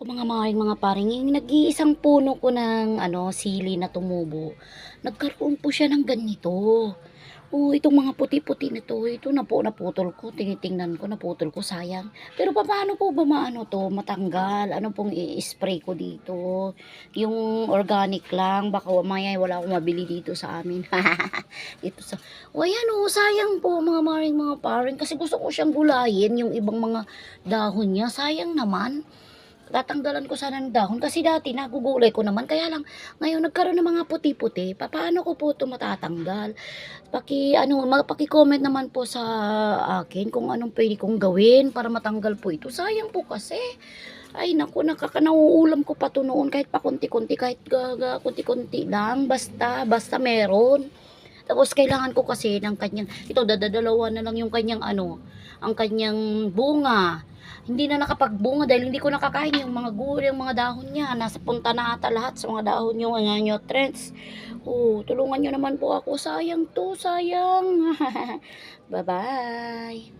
O mga maring mga paring, yung nag-iisang puno ko ng ano, sili na tumubo, nagkaroon po siya ng ganito. Oh, itong mga puti-puti na to, ito na po naputol ko, tinitingnan ko, naputol ko, sayang. Pero paano po ba maano to, matanggal? Ano pong i-spray ko dito? Yung organic lang, baka mamaya wala akong mabili dito sa amin. dito sa, o ayan oh, sayang po mga maring mga paring, kasi gusto ko siyang gulayin, yung ibang mga dahon niya, sayang naman tatanggalan ko sana ng dahon kasi dati nagugulay ko naman. Kaya lang ngayon nagkaroon ng mga puti-puti. Pa paano ko po ito matatanggal? Paki ano paki-comment naman po sa akin kung anong pwede kong gawin para matanggal po ito. Sayang po kasi. Ay naku nakakanauulam ko pa to noon. Kahit pa konti-konti kahit gaga konti-konti lang. Basta basta meron. Tapos kailangan ko kasi ng kanyang ito dadadalawa na lang yung kanyang ano ang kanyang bunga hindi na nakapagbunga dahil hindi ko nakakain yung mga gulay, yung mga dahon niya. Nasa punta na ata lahat sa mga dahon yung mga nutrients. Oh, tulungan nyo naman po ako. Sayang to, sayang. Bye-bye.